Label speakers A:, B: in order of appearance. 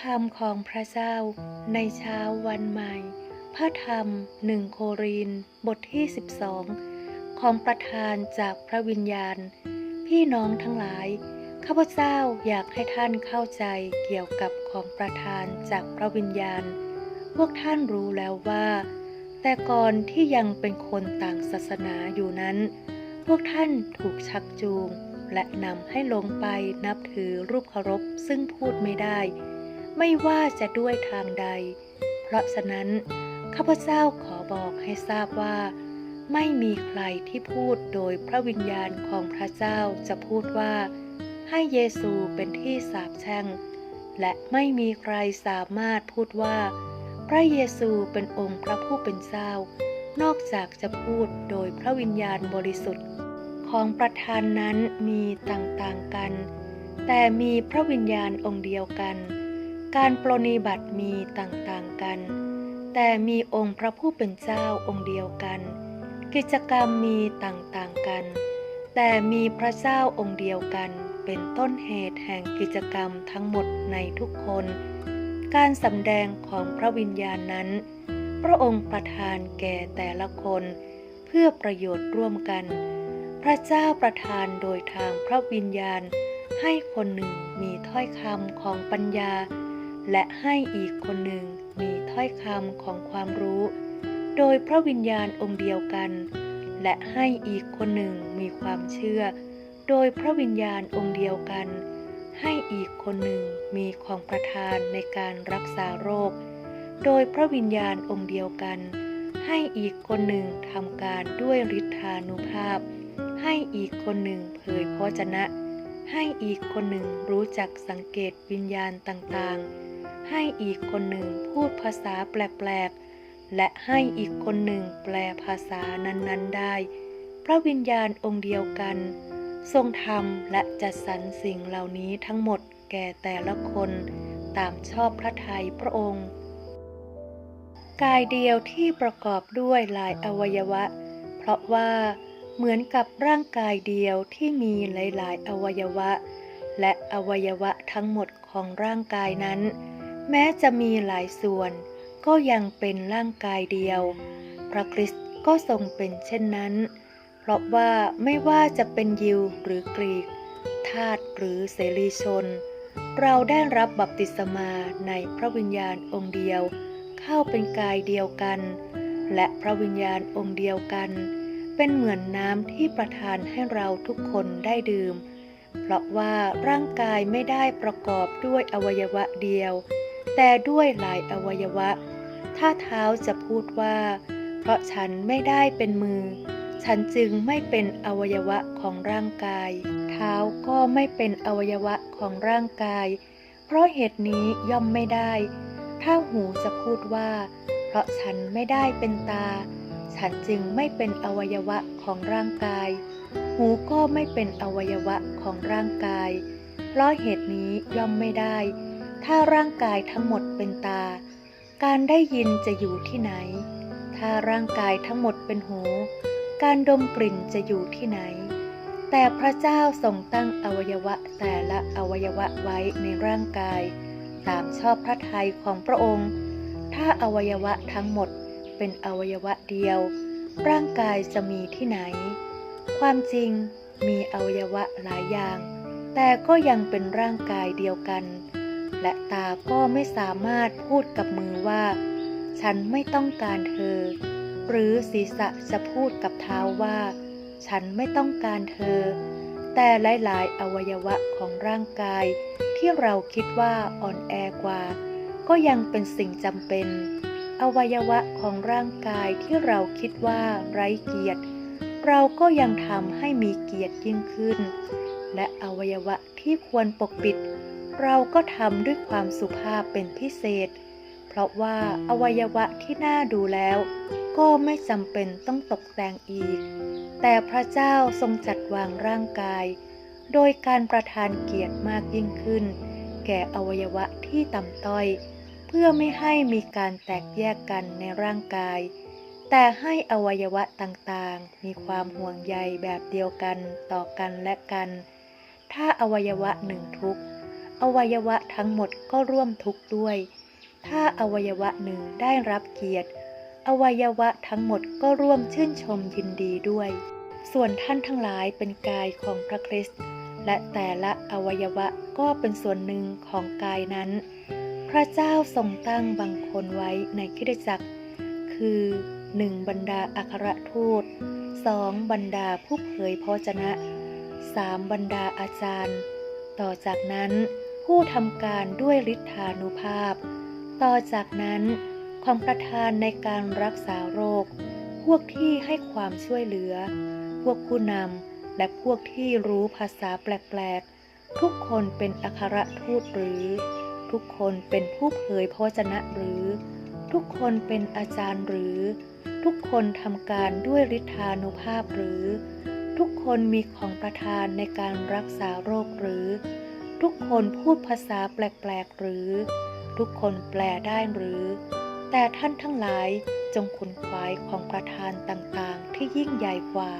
A: คำของพระเจ้า ในเช้าวันใหม่ พระธรรมหนึ่งโครินบทที่ 12 ของประธานจากพระวิญญาณ พี่น้องทั้งหลาย ข้าพเจ้าอยากให้ท่านเข้าใจเกี่ยวกับของประธานจากพระวิญญาณ พวกท่านรู้แล้วว่า แต่ก่อนที่ยังเป็นคนต่างศาสนาอยู่นั้น พวกท่านถูกชักจูงและนำให้ลงไปนับถือรูปเคารพซึ่งพูดไม่ได้ ไม่ว่าจะด้วยทางใด เพราะฉะนั้น ข้าพเจ้าขอบอกให้ทราบว่า ไม่มีใครที่พูดโดยพระวิญญาณของพระเจ้าจะพูดว่า ให้เยซูเป็นที่สาปแช่ง และไม่มีใครสามารถพูดว่า พระเยซูเป็นองค์พระผู้เป็นเจ้านอกจากจะพูดโดยพระวิญญาณบริสุทธิ์ ของประธานนั้นมีต่างๆกัน แต่มีพระวิญญาณองค์เดียวกัน การปรนิบัติมีต่างๆกัน แต่มีองค์พระผู้เป็นเจ้าองค์เดียวกัน กิจกรรมมีต่างๆกัน แต่มีพระเจ้าองค์เดียวกัน เป็นต้นเหตุแห่งกิจกรรมทั้งหมดในทุกคน การสำแดงของพระวิญญาณนั้น พระองค์ประทานแก่แต่ละคน เพื่อประโยชน์ร่วมกัน พระเจ้าประทานโดยทางพระวิญญาณ ให้คนหนึ่งมีถ้อยคำของปัญญา และให้อีกคนหนึ่งมีถ้อยคำของความรู้ โดยพระวิญญาณองค์เดียวกัน และให้อีกคนหนึ่งมีความเชื่อ โดยพระวิญญาณองค์เดียวกัน ให้อีกคนหนึ่งมีของประทานในการรักษาโรค โดยพระวิญญาณองค์เดียวกัน ให้อีกคนหนึ่งทำการด้วยฤทธานุภาพ ให้อีกคนหนึ่งเผยพระวจนะให้อีกคนหนึ่งรู้จักสังเกตวิญญาณต่างๆ ให้อีกคนหนึ่งพูดภาษาแปลกๆ และให้อีกคนหนึ่งแปลภาษานั้นๆได้ พระวิญญาณองค์เดียวกัน ทรงทำและจัดสรรสิ่งเหล่านี้ทั้งหมดแก่แต่ละคนตามชอบพระทัยพระองค์ กายเดียวที่ประกอบด้วยหลายอวัยวะ เพราะว่าเหมือนกับร่างกายเดียวที่มีหลาย ๆ อวัยวะ และอวัยวะทั้งหมดของร่างกายนั้น แม้จะมีหลายส่วน ก็ยังเป็นร่างกายเดียว พระคริสต์ก็ทรงเป็นเช่นนั้น เพราะว่าไม่ว่าจะเป็นยิวหรือกรีก ทาสหรือเสรีชน เราได้รับบัพติศมาในพระวิญญาณองค์เดียว เข้าเป็นกายเดียวกัน และพระวิญญาณองค์เดียวกัน เป็นเหมือนน้ำที่ประทานให้เราทุกคนได้ดื่ม เพราะว่าร่างกายไม่ได้ประกอบด้วยอวัยวะเดียว แต่ด้วยหลายอวัยวะ ถ้าเท้าจะพูดว่า เพราะฉันไม่ได้เป็นมือ ฉันจึงไม่เป็นอวัยวะของร่างกาย เท้าก็ไม่เป็นอวัยวะของร่างกาย เพราะเหตุนี้ย่อมไม่ได้ ถ้าหูจะพูดว่า เพราะฉันไม่ได้เป็นตา ฉันจึงไม่เป็นอวัยวะของร่างกาย หูก็ไม่เป็นอวัยวะของร่างกาย เพราะเหตุนี้ย่อมไม่ได้ ถ้าร่างกายทั้งหมดเป็นตา การได้ยินจะอยู่ที่ไหน ถ้าร่างกายทั้งหมดเป็นหู การดมกลิ่นจะอยู่ที่ไหน แต่พระเจ้าทรงตั้งอวัยวะแต่ละอวัยวะไว้ในร่างกาย ตามชอบพระทัยของพระองค์ ถ้าอวัยวะทั้งหมดเป็นอวัยวะเดียว ร่างกายจะมีที่ไหน ความจริงมีอวัยวะหลายอย่าง แต่ก็ยังเป็นร่างกายเดียวกัน และตาก็ไม่สามารถพูดกับมือว่า ฉันไม่ต้องการเธอ หรือศีรษะจะพูดกับเท้าว่า ฉันไม่ต้องการเธอ แต่หลายๆ อวัยวะของร่างกาย ที่เราคิดว่าอ่อนแอกว่า ก็ยังเป็นสิ่งจำเป็น อวัยวะของร่างกายที่เราคิดว่าไร้เกียรติ เราก็ยังทำให้มีเกียรติยิ่งขึ้น และอวัยวะที่ควรปกปิด เราก็ทำด้วยความสุภาพเป็นพิเศษ เพราะว่าอวัยวะที่น่าดูแล้ว ก็ไม่จำเป็นต้องตกแต่งอีก แต่พระเจ้าทรงจัดวางร่างกาย โดยการประทานเกียรติมากยิ่งขึ้น แก่อวัยวะที่ต่ำต้อย เพื่อไม่ให้มีการแตกแยกกันในร่างกาย แต่ให้อวัยวะต่างๆ มีความห่วงใยแบบเดียวกันต่อกันและกัน ถ้าอวัยวะหนึ่งทุกข์ อวัยวะทั้งหมดก็ร่วมทุกข์ด้วย ถ้าอวัยวะหนึ่งได้รับเกียรติ อวัยวะทั้งหมดก็ร่วมชื่นชมยินดีด้วย ส่วนท่านทั้งหลายเป็นกายของพระคริสต์และแต่ละอวัยวะก็เป็นส่วนหนึ่งของกายนั้น พระเจ้าทรงตั้งบางคนไว้ในคริสตจักร คือ 1. บรรดาอัครทูต 2. บรรดาผู้เผยพระวจนะ 3. บรรดาอาจารย์ ต่อจากนั้น ผู้ทำการด้วยฤทธานุภาพ ต่อจากนั้นความประทานในการรักษาโรค พวกที่ให้ความช่วยเหลือ พวกผู้นำและพวกที่รู้ภาษาแปลกๆ ทุกคนเป็นอัครทูตหรือ ทุกคนเป็นผู้เผยพระวจนะหรือ ทุกคนเป็นอาจารย์หรือ ทุกคนทำการด้วยฤทธานุภาพหรือ ทุกคนมีของประทานในการรักษาโรคหรือ ทุกคนพูดภาษาแปลกๆหรือ ทุกคนแปลได้หรือ แต่ท่านทั้งหลายจงขนขวายของประธานต่างๆ ที่ยิ่งใหญ่กว่า